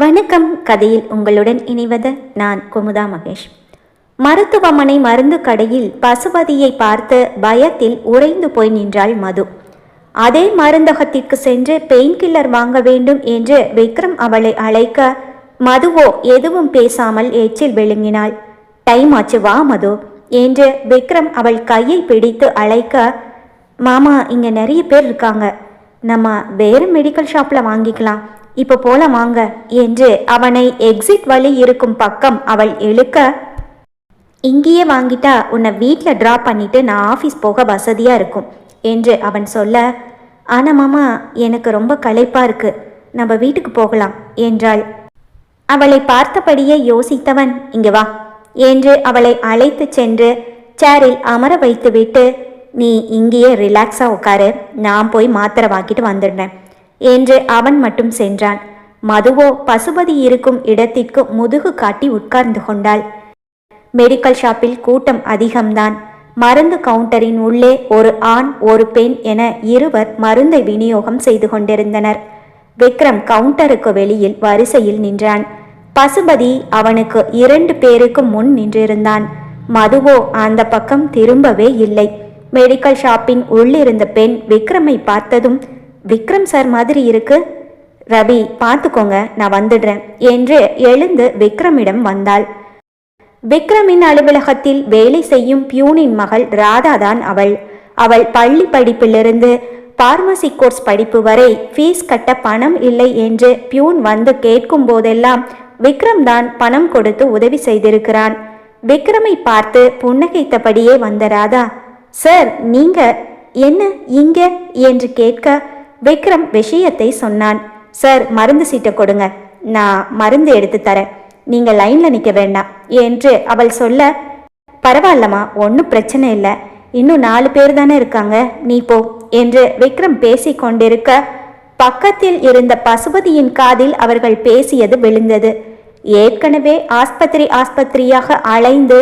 வணக்கம். கதையில் உங்களுடன் இணைவது நான் குமுதா மகேஷ். மருத்துவமனை மருந்து கடையில் பசுபதியை பார்த்து பயத்தில் உறைந்து போய் நின்றாள் மது. அதே மருந்தகத்திற்கு சென்று பெயின் கில்லர் வாங்க வேண்டும் என்று விக்ரம் அவளை அழைக்க மதுவோ எதுவும் பேசாமல் எச்சில் விழுங்கினாள். டைம் ஆச்சு வா மது என்று விக்ரம் அவள் கையை பிடித்து அழைக்க மாமா இங்கே நிறைய பேர் இருக்காங்க. நம்ம வேறு மெடிக்கல் ஷாப்பில் வாங்கிக்கலாம். இப்போ போல வாங்க என்று அவனை எக்ஸிட் வழி இருக்கும் பக்கம் அவள் இழுக்க இங்கேயே வாங்கிட்டா உன்னை வீட்டில் ட்ராப் பண்ணிட்டு நான் ஆஃபீஸ் போக வசதியாக இருக்கும் என்று அவன் சொல்ல ஆனால் மாமா எனக்கு ரொம்ப களைப்பாக இருக்கு. நம்ம வீட்டுக்கு போகலாம் என்றாள். அவளை பார்த்தபடியே யோசித்தவன் இங்கே வா என்று அவளை அழைத்து சென்று சேரில் அமர வைத்துவிட்டு நீ இங்கேயே ரிலாக்ஸாக உட்காரு. நான் போய் மாத்திரை வாங்கிட்டு வந்துடுறேன். என்று அவன் மட்டும் சென்றான். மதுவோ பசுபதி இருக்கும் இடத்திற்கு முதுகு காட்டி உட்கார்ந்து கொண்டாள். மெடிக்கல் ஷாப்பில் கூட்டம் அதிகம்தான். மருந்து கவுண்டரின் உள்ளே ஒரு ஆண் ஒரு பெண் என இருவர் மருந்தை விநியோகம் செய்து கொண்டிருந்தனர். விக்ரம் கவுண்டருக்கு வெளியில் வரிசையில் நின்றான். பசுபதி அவனுக்கு இரண்டு பேருக்கு முன் நின்றிருந்தான். மதுவோ அந்த பக்கம் திரும்பவே இல்லை. மெடிக்கல் ஷாப்பின் உள்ளிருந்த பெண் விக்ரமை பார்த்ததும் விக்ரம் சார் மாதிரி இருக்கு. ரவி பார்த்துக்கோங்க நான் வந்துடுறேன். என்று எழுந்து விக்ரமிடம் வந்தாள். விக்ரமின் அலுவலகத்தில் வேலை செய்யும் பியூனின் மகள் ராதாதான் அவள். அவள் பள்ளி படிப்பிலிருந்து பார்மசி கோர்ஸ் படிப்பு வரை ஃபீஸ் கட்ட பணம் இல்லை என்று பியூன் வந்து கேட்கும் போதெல்லாம் விக்ரம் தான் பணம் கொடுத்து உதவி செய்திருக்கிறான். விக்ரமை பார்த்து புன்னகைத்தபடியே வந்த ராதா சார் நீங்க என்ன இங்க? என்று கேட்க விக்ரம் விஷயத்தை சொன்னான். சார் மருந்து சீட்டை கொடுங்க. நான் மருந்து எடுத்து தரேன். நீங்க லைன்ல நிக்க வேண்டாம் என்று அவள் சொல்ல பரவாயில்லம்மா ஒன்றும் பிரச்சனை இல்லை. இன்னும் நாலு பேர் தானே இருக்காங்க. நீ போ என்று விக்ரம் பேசி கொண்டிருக்க பக்கத்தில் இருந்த பசுபதியின் காதில் அவர்கள் பேசியது விழுந்தது. ஏற்கனவே ஆஸ்பத்திரி ஆஸ்பத்திரியாக அலைந்து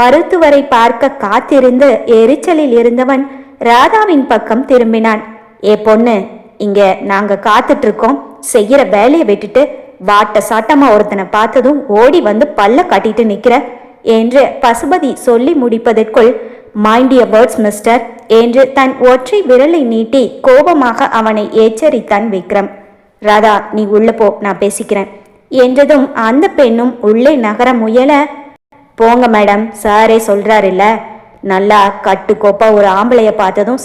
மருத்துவரை பார்க்க காத்திருந்து எரிச்சலில் இருந்தவன் ராதாவின் பக்கம் திரும்பினான். ஏ பொண்ணு இங்க நாங்க காத்துட்டு இருக்கோம் செய்யற வேலையை விட்டுட்டு வாட்ட சாட்டமா ஒருத்தனை பார்த்ததும் ஓடி வந்து பல்ல காட்டிட்டு நிக்கிற என்று பசுபதி சொல்லி முடிப்பதற்குள் மைண்ட் வேர்ட்ஸ் மிஸ்டர் என்று தன் ஒற்றை விரலை நீட்டி கோபமாக அவனை எச்சரித்தான் விக்ரம். ராதா நீ உள்ள போ நான் பேசிக்கிறேன் என்றதும் அந்த பெண்ணும் உள்ளே நகர முயல போங்க மேடம் சாரே சொல்றாருல்ல நல்லா கட்டுக்கோப்பா ஒரு ஆம்பளைய பார்த்ததும்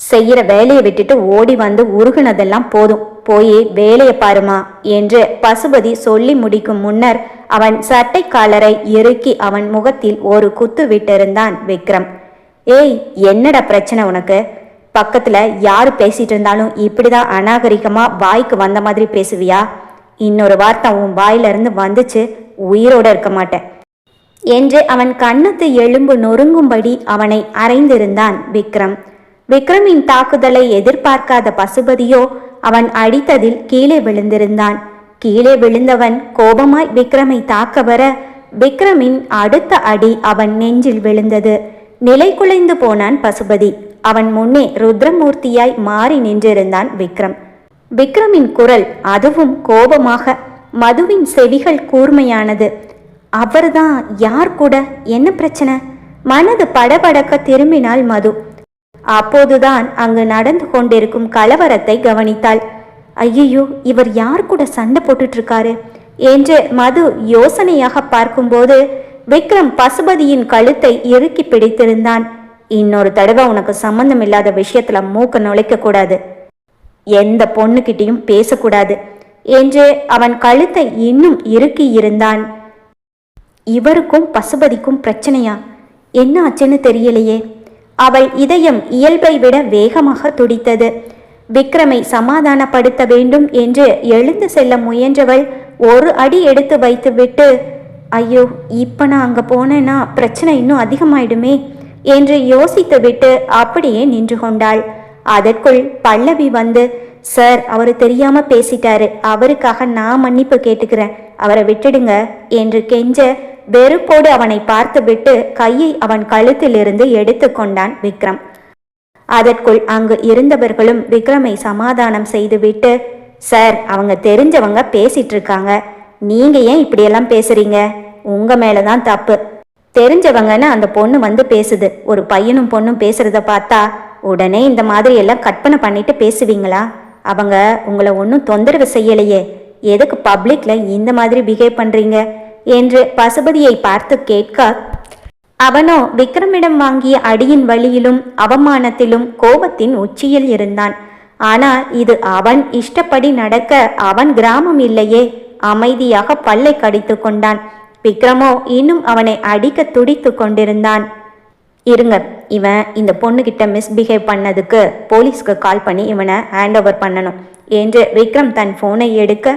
செய்யற வேலையை விட்டுட்டு ஓடி வந்து உருகுனதெல்லாம் போதும். போய் வேலையை பாருமா என்று பசுபதி சொல்லி முடிக்கும் முன்னர் அவன் சட்டை காலரை இறுக்கி அவன் முகத்தில் ஒரு குத்து விட்டிருந்தான் விக்ரம். ஏய் என்னடா பிரச்சனை உனக்கு? பக்கத்துல யாரு பேசிட்டு இருந்தாலும் இப்படிதான் அநாகரிகமா வாய்க்கு வந்த மாதிரி பேசுவியா? இன்னொரு வார்த்தை உன் வாயிலிருந்து வந்துச்சு உயிரோட இருக்க மாட்டேன் என்று அவன் கண்ணத்து எலும்பு நொறுங்கும்படி அவனை அறைந்திருந்தான் விக்ரம். விக்ரமின் தாக்குதலை எதிர்பார்க்காத பசுபதியோ அவன் அடித்ததில் கீழே விழுந்திருந்தான். கீழே விழுந்தவன் கோபமாய் விக்ரமை தாக்க வர விக்ரமின் அடுத்த அடி அவன் நெஞ்சில் விழுந்தது. நிலை குலைந்து போனான் பசுபதி. அவன் முன்னே ருத்ரமூர்த்தியாய் மாறி நின்றிருந்தான் விக்ரம். விக்ரமின் குரல் அதுவும் கோபமாக மதுவின் செவிகள் கூர்மையானது. அவர்தான் யார் கூட? என்ன பிரச்சனை? மனது படபடக்க திரும்பினாள் மது. அப்போதுதான் அங்கு நடந்து கொண்டிருக்கும் கலவரத்தை கவனித்தாள். ஐயையோ இவர் யார் கூட சண்டை போட்டுட்டு இருக்காரு என்று மது யோசனையாக பார்க்கும்போது விக்ரம் பசுபதியின் கழுத்தை இறுக்கி பிடித்திருந்தான். இன்னொரு தடவை உனக்கு சம்பந்தம் இல்லாத விஷயத்துல மூக்க நுழைக்க கூடாது. எந்த பொண்ணுகிட்டையும் பேசக்கூடாது என்று அவன் கழுத்தை இன்னும் இறுக்கி இருந்தான். இவருக்கும் பசுபதிக்கும் பிரச்சனையா? என்ன ஆச்சுன்னு தெரியலையே. அவள் இதயம் இயல்பை விட வேகமாக துடித்தது. விக்ரமை சமாதானப்படுத்த வேண்டும் என்று எழுந்து செல்ல முயன்றவள் ஒரு அடி எடுத்து வைத்துவிட்டு ஐயோ இப்ப நான் அங்க போனேன்னா பிரச்சனை இன்னும் அதிகமாயிடுமே என்று யோசித்துவிட்டு அப்படியே நின்று கொண்டாள். அதற்குள் பல்லவி வந்து சார் அவர் தெரியாம பேசிட்டாரு. அவருக்காக நான் மன்னிப்பு கேட்டுக்கிறேன். அவரை விட்டுடுங்க என்று கெஞ்ச வெறுப்போடு அவனை பார்த்துவிட்டு கையை அவன் கழுத்திலிருந்து எடுத்துக்கொண்டான் விக்ரம். அதற்குள் அங்கு இருந்தவர்களும் விக்ரமை சமாதானம் செய்துவிட்டு சார் அவங்க தெரிஞ்சவங்க பேசிட்டு இருக்காங்க நீங்க ஏன் இப்படியெல்லாம் பேசுறீங்க? உங்க மேலதான் தப்பு. தெரிஞ்சவங்கன்னு அந்த பொண்ணு வந்து பேசுது. ஒரு பையனும் பொண்ணும் பேசுறத பார்த்தா உடனே இந்த மாதிரி எல்லாம் கற்பனை பண்ணிட்டு பேசுவீங்களா? அவங்க உங்களை ஒன்றும் தொந்தரவு செய்யலையே. எதுக்கு பப்ளிக்ல இந்த மாதிரி பிஹேவ் பண்றீங்க? என்று பசுபதியை பார்த்து கேட்க அவனோ விக்ரமிடம் வாங்கிய அடியின் வழியிலும் அவமானத்திலும் கோபத்தின் உச்சியில் இருந்தான். ஆனால் இது அவன் இஷ்டப்படி நடக்க அவன் கிராமம் இல்லையே. அமைதியாக பல்லை கடித்து கொண்டான். விக்ரமோ இன்னும் அவனை அடிக்க துடித்து கொண்டிருந்தான். இருங்க இவன் இந்த பொண்ணுகிட்ட மிஸ்பிஹேவ் பண்ணதுக்கு போலீஸ்க்கு கால் பண்ணி இவனை ஹேண்ட் ஓவர் பண்ணணும் என்று விக்ரம் தன் ஃபோனை எடுக்க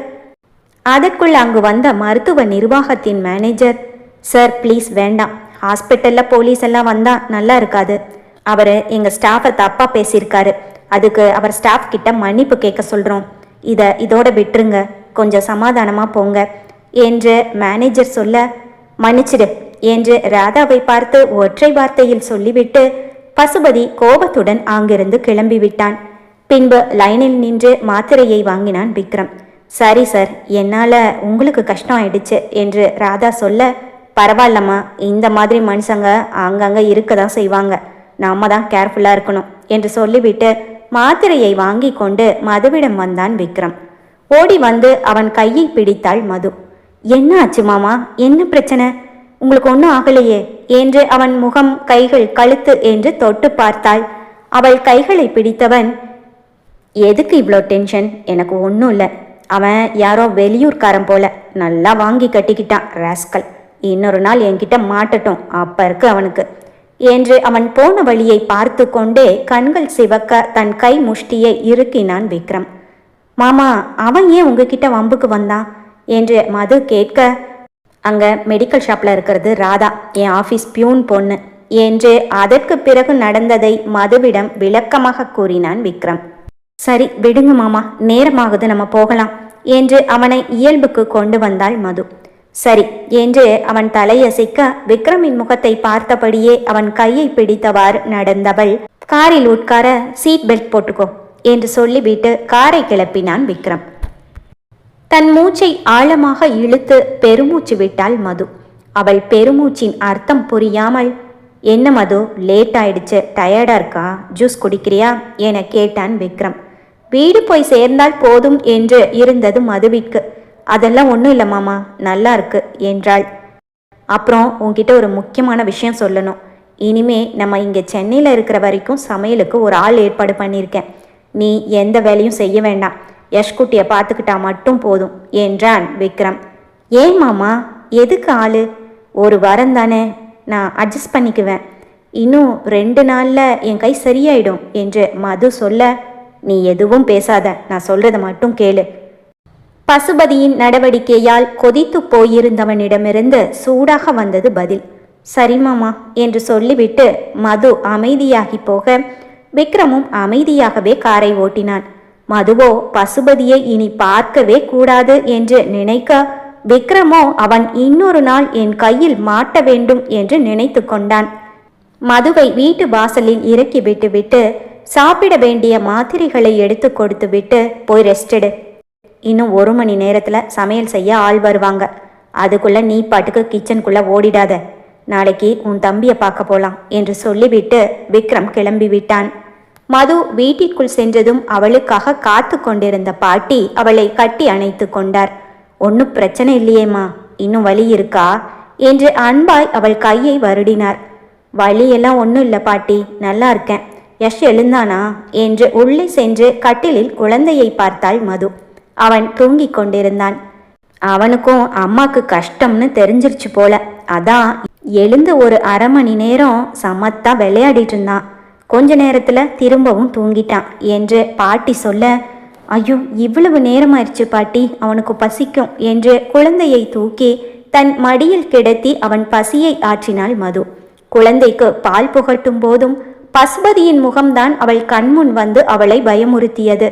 அதற்குள் அங்கு வந்த மருத்துவ நிர்வாகத்தின் மேனேஜர் சார் ப்ளீஸ் வேண்டாம். ஹாஸ்பிட்டலில் போலீஸ் எல்லாம் வந்தால் நல்லா இருக்காது. அவர் எங்கள் ஸ்டாஃபை தப்பாக பேசியிருக்காரு. அதுக்கு அவர் ஸ்டாஃப் கிட்ட மன்னிப்பு கேட்க சொல்கிறோம் இதை இதோட விட்டுருங்க. கொஞ்சம் சமாதானமாக போங்க. என்று மேனேஜர் சொல்ல மன்னிச்சிடு. என்று ராதாவை பார்த்து ஒற்றை வார்த்தையில் சொல்லிவிட்டு பசுபதி கோபத்துடன் அங்கிருந்து கிளம்பி விட்டான் பின்பு லைனில் நின்று மாத்திரையை வாங்கினான் விக்ரம். சரி சார் என்னால் உங்களுக்கு கஷ்டம் ஆயிடுச்சு என்று ராதா சொல்ல பரவாயில்லம்மா இந்த மாதிரி மனுஷங்க அங்கங்கே இருக்க தான் செய்வாங்க. நாம தான் கேர்ஃபுல்லாக இருக்கணும் என்று சொல்லிவிட்டு மாத்திரையை வாங்கி கொண்டு மதுவிடம் வந்தான் விக்ரம். ஓடி வந்து அவன் கையை பிடித்தாள் மது. என்ன ஆச்சு மாமா? என்ன பிரச்சனை? உங்களுக்கு ஒன்றும் ஆகலையே? என்று அவன் முகம் கைகள் கழுத்து என்று தொட்டு பார்த்தாள். அவள் கைகளை பிடித்தவன் எதுக்கு இவ்வளோ டென்ஷன்? எனக்கு ஒன்றும் இல்லை. அவன் யாரோ வெளியூர்காரன் போல நல்லா வாங்கி கட்டிக்கிட்டான் ராஸ்கல் இன்னொரு நாள் என்கிட்ட மாட்டட்டும் அப்ப இருக்கு அவனுக்கு. என்று அவன் போன வழியை பார்த்து கொண்டே கண்கள் சிவக்க தன் கை முஷ்டியை இறுக்கினான் விக்ரம். மாமா அவன் ஏன் உங்ககிட்ட வம்புக்கு வந்தான்? என்று மது கேட்க அங்க மெடிக்கல் ஷாப்ல இருக்கிறது ராதா என் ஆபீஸ் பியூன் பொண்ணு என்று அதற்கு பிறகு நடந்ததை மதுவிடம் விளக்கமாக கூறினான் விக்ரம். சரி விடுங்க மாமா நேரமாகுது நம்ம போகலாம் என்று அவனை இயல்புக்கு கொண்டு வந்தாள் மது. சரி என்று அவன் தலையசைக்க விக்ரமின் முகத்தை பார்த்தபடியே அவன் கையை பிடித்தவாறு நடந்தவள் காரில் உட்கார சீட் பெல்ட் போட்டுக்கோ என்று சொல்லிவிட்டு காரை கிளப்பினான் விக்ரம். தன் மூச்சை ஆழமாக இழுத்து பெருமூச்சு விட்டாள் மது. அவள் பெருமூச்சின் அர்த்தம் புரியாமல் என்ன மது லேட் ஆயிடுச்சு டயர்டா இருக்கா? ஜூஸ் குடிக்கிறியா? என கேட்டான் விக்ரம். வீடு போய் சேர்ந்தால் போதும் என்று இருந்தது மதுவிக்கு அதெல்லாம் ஒன்றும் இல்லை மாமா நல்லா இருக்கு என்றாள். அப்புறம் உன்கிட்ட ஒரு முக்கியமான விஷயம் சொல்லணும். இனிமே நம்ம இங்கே சென்னையில் இருக்கிற வரைக்கும் சமையலுக்கு ஒரு ஆள் ஏற்பாடு பண்ணியிருக்கேன். நீ எந்த வேலையும் செய்ய வேண்டாம். யஷ்குட்டியை பார்த்துக்கிட்டா மட்டும் போதும் என்றான் விக்ரம். ஏன் மாமா? எதுக்கு ஆள்? ஒரு வாரம் தானே நான் அட்ஜஸ்ட் பண்ணிக்குவேன். இன்னும் ரெண்டு நாளில் என் கை சரியாயிடும் என்று மது சொல்ல நீ எதுவும் பேசாத. நான் சொல்றத மட்டும் கேளு. பசுபதியின் நடவடிக்கையால் கொதித்து போயிருந்தவனிடமிருந்து சூடாக வந்தது பதில். சரிமாமா என்று சொல்லிவிட்டு மது அமைதியாகி போக விக்ரமும் அமைதியாகவே காரை ஓட்டினான். மதுவோ பசுபதியை இனி பார்க்கவே கூடாது என்று நினைக்க விக்ரமோ அவன் இன்னொரு நாள் என் கையில் மாட்ட வேண்டும் என்று நினைத்து கொண்டான். மதுவை வீட்டு வாசலில் இறக்கி விட்டுவிட்டு சாப்பிட வேண்டிய மாத்திரைகளை எடுத்து கொடுத்து விட்டு போய் ரெஸ்டெடு இன்னும் ஒரு மணி நேரத்தில் சமையல் செய்ய ஆள் வருவாங்க. அதுக்குள்ள நீ பாட்டுக்கு கிச்சனுக்குள்ள ஓடிடாத. நாளைக்கு உன் தம்பியை பார்க்க போலாம் என்று சொல்லிவிட்டு விக்ரம் கிளம்பி விட்டான். மது வீட்டிற்குள் சென்றதும் அவளுக்காக காத்து கொண்டிருந்த பாட்டி அவளை கட்டி அணைத்து கொண்டார். ஒன்றும் பிரச்சனை இல்லையேம்மா. இன்னும் வலி இருக்கா? என்று அன்பாய் அவள் கையை வருடினார். வலியெல்லாம் ஒன்றும் இல்லை பாட்டி. நல்லா இருக்கேன். யஷ் எழுந்தானா? என்று உள்ளே சென்று கட்டிலில் குழந்தையை பார்த்தாள் மது. அவன் தூங்கிக் கொண்டிருந்தான். அவனுக்கும் அம்மாக்கு கஷ்டம்னு தெரிஞ்சிருச்சு போல. அதான் எழுந்து ஒரு அரை மணி நேரம் சமத்தா விளையாடிட்டு இருந்தான். கொஞ்ச நேரத்துல திரும்பவும் தூங்கிட்டான் என்று பாட்டி சொல்ல ஐயோ இவ்வளவு நேரமாயிருச்சு பாட்டி அவனுக்கு பசிக்கும் என்று குழந்தையை தூக்கி தன் மடியில் கிடத்தி அவன் பசியை ஆற்றினாள் மது. குழந்தைக்கு பால் புகட்டும் போதும் பசுபதியின் முகம்தான் அவள் கண்முன் வந்து அவளை பயமுறுத்தியது.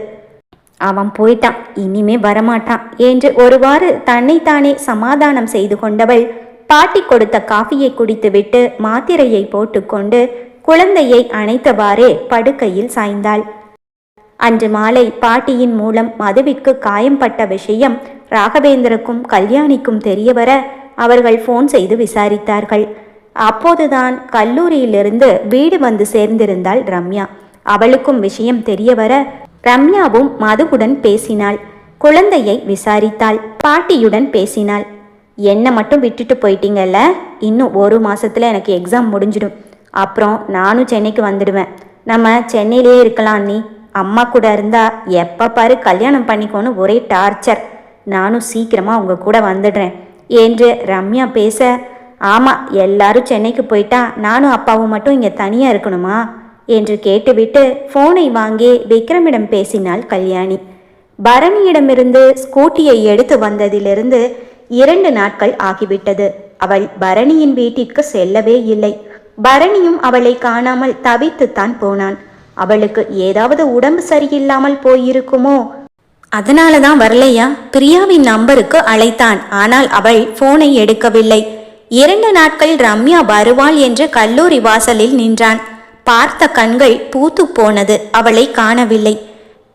அவன் போயிட்டான். இனிமே வரமாட்டான் என்று ஒருவாறு தன்னைத்தானே சமாதானம் செய்து கொண்டவள் பாட்டி கொடுத்த காஃபியை குடித்துவிட்டு மாத்திரையை போட்டுக்கொண்டு குழந்தையை அணைத்தவாறே படுக்கையில் சாய்ந்தாள். அன்று மாலை பாட்டியின் மூலம் மதுவிற்கு காயம்பட்ட விஷயம் ராகவேந்திரக்கும் கல்யாணிக்கும் தெரியவர அவர்கள் ஃபோன் செய்து விசாரித்தார்கள். அப்போதுதான் கல்லூரியிலிருந்து வீடு வந்து சேர்ந்திருந்தாள் ரம்யா. அவளுக்கும் விஷயம் தெரிய வர ரம்யாவும் மதுவுடன் பேசினாள். குழந்தையை விசாரித்தாள். பாட்டியுடன் பேசினாள். என்னை மட்டும் விட்டுட்டு போயிட்டீங்கல்ல? இன்னும் ஒரு மாசத்துல எனக்கு எக்ஸாம் முடிஞ்சிடும். அப்புறம் நானும் சென்னைக்கு வந்துடுவேன். நம்ம சென்னையிலேயே இருக்கலாம் நீ. அம்மா கூட இருந்தா எப்ப பாரு கல்யாணம் பண்ணிக்கோன்னு ஒரே டார்ச்சர் நானும் சீக்கிரமா உங்க கூட வந்துடுறேன். என்று ரம்யா பேச ஆமாம் எல்லாரும் சென்னைக்கு போயிட்டா நானும் அப்பாவும் மட்டும் இங்கே தனியாக இருக்கணுமா? என்று கேட்டுவிட்டு ஃபோனை வாங்கி விக்ரமிடம் பேசினாள் கல்யாணி. பரணியிடமிருந்து ஸ்கூட்டியை எடுத்து வந்ததிலிருந்து இரண்டு நாட்கள் ஆகிவிட்டது. அவள் பரணியின் வீட்டிற்கு செல்லவே இல்லை. பரணியும் அவளை காணாமல் தவித்துத்தான் போனான். அவளுக்கு ஏதாவது உடம்பு சரியில்லாமல் போயிருக்குமோ? அதனால தான் வரலையா? பிரியாவின் நம்பருக்கு அழைத்தான். ஆனால் அவள் போனை எடுக்கவில்லை. இரண்டு நாட்கள் ரம்யா வருவாள் என்று கல்லூரி வாசலில் நின்றான். பார்த்த கண்கள் பூத்து போனது அவளை காணவில்லை.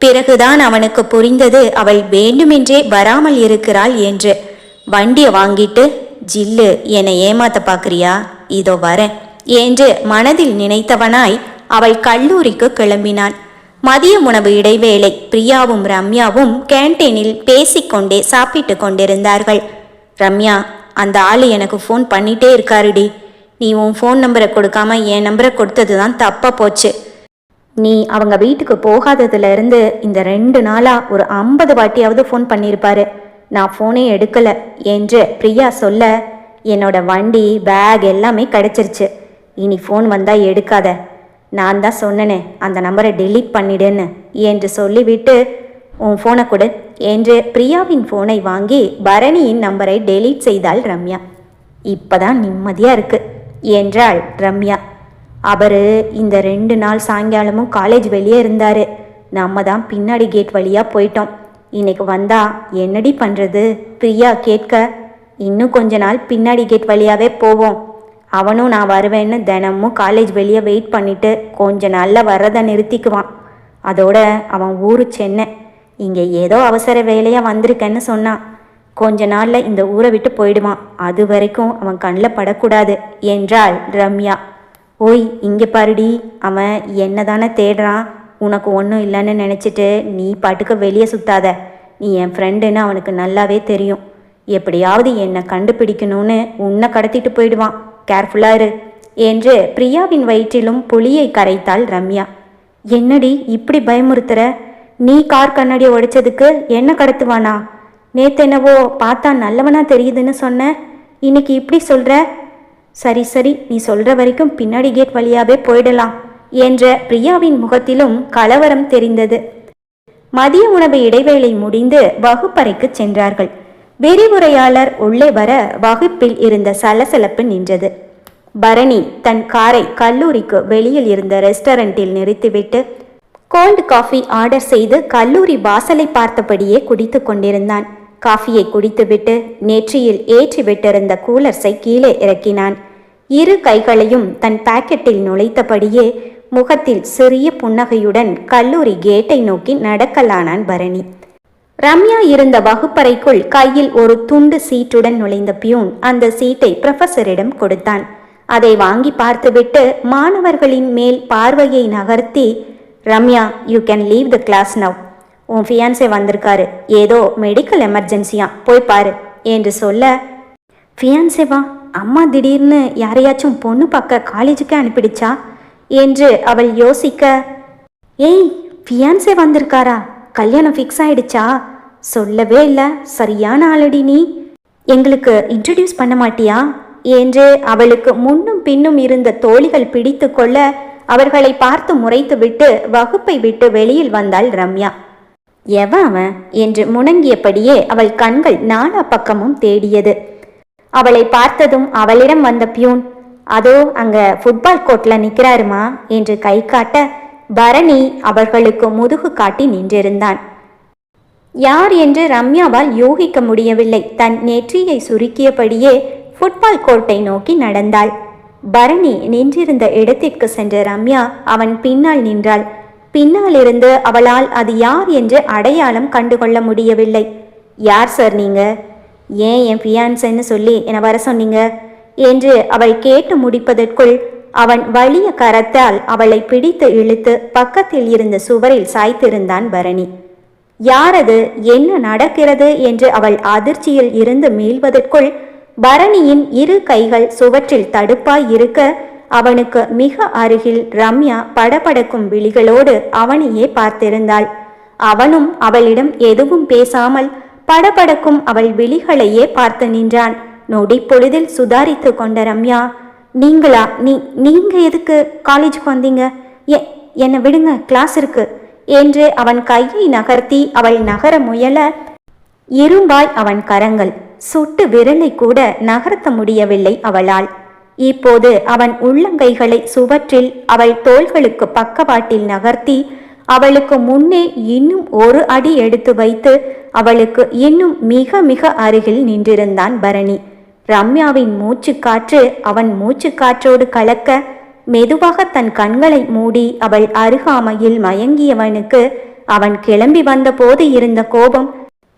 பிறகுதான் அவனுக்கு புரிந்தது அவள் வேண்டுமென்றே வராமல் இருக்கிறாள் என்று. வண்டியை வாங்கிட்டு ஜில்லு என்னை ஏமாத்த பார்க்குறியா? இதோ வரேன் என்று மனதில் நினைத்தவனாய் அவள் கல்லூரிக்கு கிளம்பினான். மதிய உணவு இடைவேளை பிரியாவும் ரம்யாவும் கேன்டீனில் பேசிக்கொண்டே சாப்பிட்டு கொண்டிருந்தார்கள். ரம்யா அந்த ஆள் எனக்கு ஃபோன் பண்ணிட்டே இருக்காருடி. நீ உன் ஃபோன் நம்பரை கொடுக்காம என் நம்பரை கொடுத்தது தான் தப்பாக போச்சு. நீ அவங்க வீட்டுக்கு போகாததுலேருந்து இந்த ரெண்டு நாளாக ஒரு ஐம்பது வாட்டியாவது ஃபோன் பண்ணியிருப்பாரு நான் ஃபோனே எடுக்கலை என்று பிரியா சொல்ல என்னோட வண்டி பேக் எல்லாமே கிடைச்சிருச்சு. இனி ஃபோன் வந்தால் எடுக்காத. நான் தான் சொன்னனே அந்த நம்பரை டெலீட் பண்ணிடுன்னு என்று சொல்லிவிட்டு உன் ஃபோனை கொடு என்று பிரியாவின் ஃபோனை வாங்கி பரணியின் நம்பரை டெலீட் செய்தாள் ரம்யா. இப்பதான் நிம்மதியாக இருக்கு என்றாள் ரம்யா. அவர் இந்த ரெண்டு நாள் சாயங்காலமும் காலேஜ் வெளியே இருந்தார். நம்ம தான் பின்னாடி கேட் வழியாக போயிட்டோம். இன்னைக்கு வந்தா என்னடி பண்ணுறது பிரியா கேட்க இன்னும் கொஞ்ச நாள் பின்னாடி கேட் வழியாகவே போவோம். அவனும் நான் வருவேன்னு தினமும் காலேஜ் வெளியே வெயிட் பண்ணிட்டு கொஞ்ச நாளில் வர்றதை நிறுத்திக்குவான். அதோட அவன் ஊரு சென்னை. இங்கே ஏதோ அவசர வேலையாக வந்திருக்கேன்னு சொன்னான். கொஞ்ச நாளில் இந்த ஊரை விட்டு போயிடுவான். அது வரைக்கும் அவன் கண்ணில் படக்கூடாது என்றாள் ரம்யா. ஓய் இங்கே பாருடி. அவன் என்ன தானே தேடுறான். உனக்கு ஒன்றும் இல்லைன்னு நினச்சிட்டு நீ பாட்டுக்கு வெளியே சுத்தாத. நீ என் ஃப்ரெண்டுன்னு அவனுக்கு நல்லாவே தெரியும். எப்படியாவது என்னை கண்டுபிடிக்கணும்னு உன்னை கடத்திட்டு போயிடுவான். கேர்ஃபுல்லாக இரு என்று பிரியாவின் வயிற்றிலும் புலியை கரைத்தாள் ரம்யா. என்னடி இப்படி பயமுறுத்துற? நீ கார் கண்ணாடியை உடைச்சதுக்கு என்ன கடத்துவானா? நேத்து என்னவோ பார்த்தா நல்லவனா தெரியுதுன்னு சொன்ன. இன்னைக்கு இப்படி சொல்ற? சரி சரி நீ சொல்ற வரைக்கும் பின்னாடி கேட் வழியாவே போயிடலாம் என்ற பிரியாவின் முகத்திலும் கலவரம் தெரிந்தது. மதிய உணவு இடைவேளை முடிந்து வகுப்பறைக்கு சென்றார்கள். விரிவுரையாளர் உள்ளே வர வகுப்பில் இருந்த சலசலப்பு நின்றது. பரணி தன் காரை கல்லூரிக்கு வெளியில் இருந்த ரெஸ்டாரண்டில் நிறுத்திவிட்டு கோல்டு காஃபி ஆர்டர் செய்து கல்லூரி வாசலை பார்த்தபடியே குடித்து கொண்டிருந்தான். காஃபியை குடித்துவிட்டு நெற்றியில் ஏற்றி விட்டிருந்த கூலர்ஸை கீழே இறக்கினான். இரு கைகளையும் தன் பாக்கெட்டில் நுழைத்தபடியே முகத்தில் சிறிய புன்னகையுடன் கல்லூரி கேட்டை நோக்கி நடக்கலானான் பரணி. ரம்யா இருந்த வகுப்பறைக்குள் கையில் ஒரு துண்டு சீட்டுடன் நுழைந்த பியூன் அந்த சீட்டை ப்ரொஃபஸரிடம் கொடுத்தான். அதை வாங்கி பார்த்துவிட்டு மாணவர்களின் மேல் பார்வையை நகர்த்தி Ramya you can leave the class now உன் ஃபியான்சே வந்திருக்காரு. ஏதோ மெடிக்கல் எமர்ஜென்சியா போய் பாரு. என்று சொல்ல ஃபியான்சேவா அம்மா திடீர்னு யாரையாச்சும் பொண்ணு பார்க்க காலேஜுக்கு அனுப்பிடுச்சா? என்று அவள் யோசிக்க ஏய் ஃபியான்சே வந்திருக்காரா? கல்யாணம் ஃபிக்ஸ் ஆயிடுச்சா? சொல்லவே இல்லை. சரியான ஆளடி நீ. எங்களுக்கு இன்ட்ரடியூஸ் பண்ண மாட்டியா? என்று அவளுக்கு முன்னும் பின்னும் இருந்த தோழிகள் பிடித்து கொள்ள அவர்களை பார்த்து முறைத்துவிட்டு வகுப்பை விட்டு வெளியில் வந்தாள் ரம்யா. எவன் அவன்? என்று முணங்கியபடியே அவள் கண்கள் நாலா பக்கமும் தேடியது. அவளை பார்த்ததும் அவளிடம் வந்த பியூன். அதோ அங்க ஃபுட்பால் கோர்ட்ல நிக்கிறாருமா? என்று கை காட்ட பரணி அவர்களுக்கு முதுகு காட்டி நின்றிருந்தான். யார் என்று ரம்யாவால் யூகிக்க முடியவில்லை. தன் நெற்றியை சுருக்கியபடியே ஃபுட்பால் கோர்ட்டை நோக்கி நடந்தாள். பரணி நின்றிருந்த இடத்திற்கு சென்ற ரம்யா அவன் பின்னால் நின்றாள். பின்னாலிருந்து அவளால் அது யார் என்று அடையாளம் கண்டுகொள்ள முடியவில்லை. யார் சார் நீங்க? ஏன் என் பியான்சன்னு சொல்லி என்னை வர சொன்னீங்க? என்று அவள் கேட்டு முடிப்பதற்குள் அவன் வலிய கரத்தால் அவளை பிடித்து இழுத்து பக்கத்தில் இருந்த சுவரில் சாய்த்திருந்தான் பரணி. யாரது என்ன நடக்கிறது? என்று அவள் அதிர்ச்சியில் இருந்து மீள்வதற்குள் பரணியின் இரு கைகள் சுவற்றில் தடுப்பாய் இருக்க அவனுக்கு மிக அருகில் ரம்யா படபடக்கும் விழிகளோடு அவனையே பார்த்திருந்தாள். அவனும் அவளிடம் எதுவும் பேசாமல் படபடக்கும் அவள் விழிகளையே பார்த்து நின்றான். நொடி பொழுதில் சுதாரித்து கொண்ட ரம்யா நீங்களா? நீ நீங்க எதுக்கு காலேஜுக்கு வந்தீங்க? எ- என்னை விடுங்க கிளாஸ் இருக்கு. என்று அவன் கையை நகர்த்தி அவள் நகர முயல இரும்பாய் அவன் கரங்கள். சுட்டு விரலை கூட நகர்த்த முடியவில்லை அவளால். இப்போது அவன் உள்ளங்கைகளை சுவற்றில் அவள் தோள்களுக்கு பக்கவாட்டில் நகர்த்தி அவளுக்கு முன்னே இன்னும் ஒரு அடி எடுத்து வைத்து அவளுக்கு இன்னும் மிக மிக அருகில் நின்றிருந்தான் பரணி. ரம்யாவின் மூச்சுக்காற்று அவன் மூச்சுக்காற்றோடு கலக்க மெதுவாக தன் கண்களை மூடி அவள் அருகாமையில் மயங்கியவனுக்கு அவன் கிளம்பி வந்தபோது இருந்த கோபம்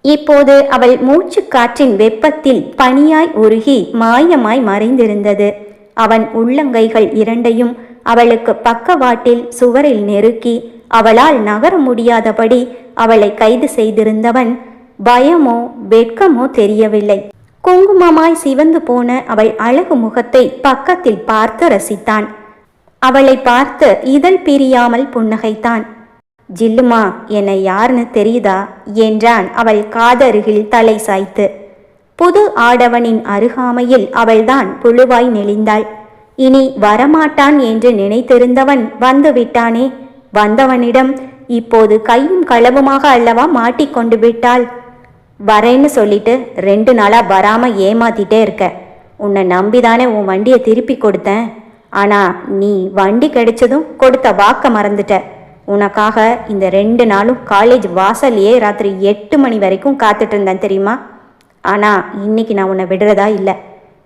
இப்போது அவள் மூச்சுக்காற்றின் வெப்பத்தில் பனியாய் உருகி மாயமாய் மறைந்திருந்தது. அவன் உள்ளங்கைகள் இரண்டையும் அவளுக்கு பக்கவாட்டில் சுவரில் நெருக்கி அவளால் நகர முடியாதபடி அவளை கைது செய்திருந்தவன் பயமோ வெட்கமோ தெரியவில்லை. குங்குமமாய் சிவந்து போன அவள் அழகு முகத்தை பக்கத்தில் பார்த்து ரசித்தான். அவளை பார்த்து இதழ் பிரியாமல் புன்னகைத்தான். ஜில்லுமா என்னை யாருன்னு தெரியுதா? என்றான் அவள் காதருகில் தலை சாய்த்து. புது ஆடவனின் அருகாமையில் அவள்தான் புழுவாய் நெளிந்தாள். இனி வரமாட்டான் என்று நினைத்திருந்தவன் வந்து விட்டானே வந்தவனிடம் இப்போது கையும் களவுமாக அல்லவா மாட்டிக்கொண்டு விட்டாள்? வரேன்னு சொல்லிட்டு ரெண்டு நாளா வராம ஏமாத்திட்டே இருக்க. உன்னை நம்பிதானே உன் வண்டியை திருப்பி கொடுத்தேன். ஆனா நீ வண்டி கிடைச்சதும் கொடுத்த வாக்க மறந்துட்ட. உனக்காக இந்த ரெண்டு நாளும் காலேஜ் வாசல்லையே ராத்திரி எட்டு மணி வரைக்கும் காத்துட்டு இருந்தேன் தெரியுமா? ஆனால் இன்னைக்கு நான் உன்னை விடுறதா இல்லை.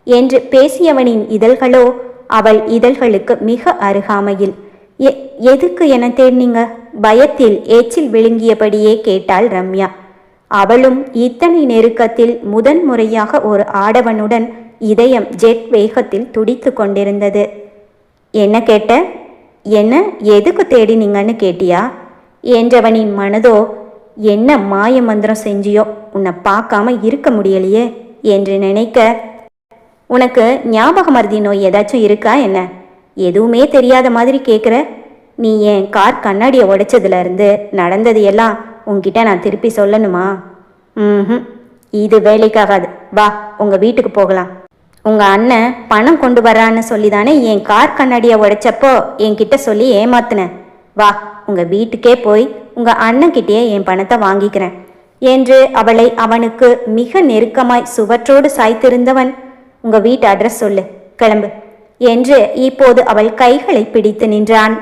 என்று பேசியவனின் இதழ்களோ அவள் இதழ்களுக்கு மிக அருகாமையில். எ எதுக்கு என தேடினீங்க? பயத்தில் ஏச்சில் விழுங்கியபடியே கேட்டாள் ரம்யா. அவளும் இத்தனை நெருக்கத்தில் முதன் முறையாக ஒரு ஆடவனுடன் இதயம் ஜெட் வேகத்தில் துடித்து கொண்டிருந்தது. என்ன கேட்ட? என்ன எதுக்கு தேடினீங்கன்னு கேட்டியா? என்றவனின் மனதோ என்ன மாய மந்திரம் செஞ்சியோ உன்னை பார்க்காம இருக்க முடியலையே என்று நினைக்க உனக்கு ஞாபக மருதி நோய் ஏதாச்சும் இருக்கா என்ன? எதுவுமே தெரியாத மாதிரி கேட்குற நீ என் கார் கண்ணாடியை உடைச்சதுலேருந்து நடந்தது எல்லாம் உன்கிட்ட நான் திருப்பி சொல்லணுமா? ம் இது வேலைக்காகாது. வா உங்கள் வீட்டுக்கு போகலாம். உங்க அண்ணன் பணம் கொண்டு வரான்னு சொல்லி தானே என் கார் கண்ணாடியை உடைச்சப்போ என்கிட்ட சொல்லி ஏமாத்தின. வா உங்க வீட்டுக்கே போய் உங்க அண்ணன்கிட்டயே என் பணத்தை வாங்கிக்கிறேன் என்று அவளை அவனுக்கு மிக நெருக்கமாய் சுவற்றோடு சாய்த்திருந்தவன் உங்க வீட்டு அட்ரஸ் சொல்லு கிளம்பு என்று இப்போது அவள் கைகளை பிடித்து நின்றான்.